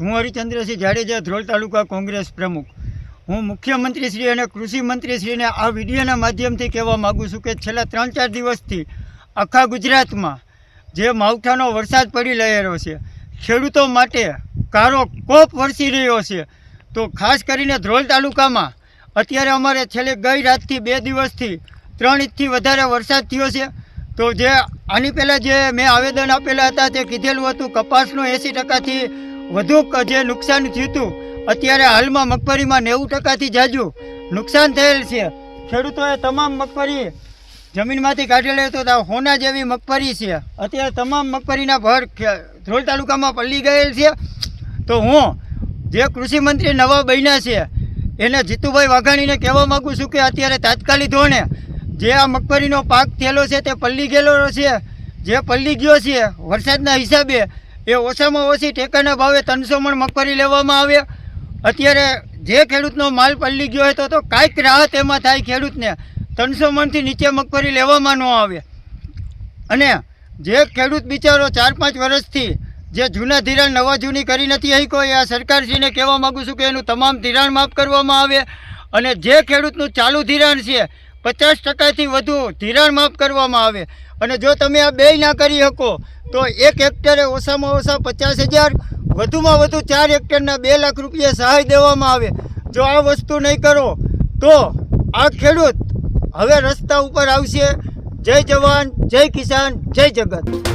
હું હરિચંદ્રસિંહ જાડેજા, ધ્રોલ તાલુકા કોંગ્રેસ પ્રમુખ. હું મુખ્યમંત્રીશ્રી અને કૃષિમંત્રીશ્રીને આ વિડીયોના માધ્યમથી કહેવા માગું છું કે છેલ્લા ત્રણ ચાર દિવસથી આખા ગુજરાતમાં જે માવઠાનો વરસાદ પડી રહેલો છે, ખેડૂતો માટે કારો કોપ વરસી રહ્યો છે. તો ખાસ કરીને ધ્રોલ તાલુકામાં અત્યારે અમારે છેલ્લે ગઈ રાતથી બે દિવસથી ત્રણ ઇંચથી વધારે વરસાદ થયો છે. તો જે આની પહેલાં જે મેં આવેદન આપેલા હતા તે કીધેલું હતું, કપાસનું એંસી ટકાથી વધુ જે નુકસાન થયું હતું, અત્યારે હાલમાં મગફળીમાં નેવું ટકાથી જાજુ નુકસાન થયેલ છે. ખેડૂતોએ તમામ મગફળી જમીનમાંથી કાઢેલી તો તા હોના જેવી મગફળી છે. અત્યારે તમામ મગફળીના ભર ધ્રોલ તાલુકામાં પલ્લી ગયેલ છે. તો હું જે કૃષિ મંત્રી નવા બન્યા છે, એને જીતુભાઈ વાઘાણીને કહેવા માગું છું કે અત્યારે તાત્કાલિક ધોરણે જે આ મગફળીનો પાક થયેલો છે તે પલ્લી ગયેલો છે. જે પલ્લી ગયો છે, વરસાદના હિસાબે એ ઓછામાં ઓછી ટેકાના ભાવે ત્રણસો મણ મગફળી લેવામાં આવે અત્યારે જે ખેડૂતનો માલ પલ્લી ગયો હોય તો કાંઈક રાહત એમાં થાય ખેડૂતને. ત્રણસો મણથી નીચે મગફળી લેવામાં ન આવે. અને જે ખેડૂત બિચારો ચાર પાંચ વર્ષથી જે જૂના ધિરાણ નવા જૂની કરી નથી અહીં એ આ સરકારશ્રીને કહેવા માગું છું કે એનું તમામ ધિરાણ માફ કરવામાં આવે. અને જે ખેડૂતનું ચાલુ ધિરાણ છે પચાસ ટકાથી વધુ ધિરાણ માફ કરવામાં આવે. અને જો તમે આ બેય ના કરી શકો, તો એક હેક્ટરે ઓછામાં ઓછા પચાસ હજાર, વધુમાં વધુ ચાર હેક્ટરના બે લાખ રૂપિયા સહાય દેવામાં આવે. જો આ વસ્તુ નહીં કરો, તો આ ખેડૂત હવે રસ્તા ઉપર આવશે. જય જવાન, જય કિસાન, જય જગત.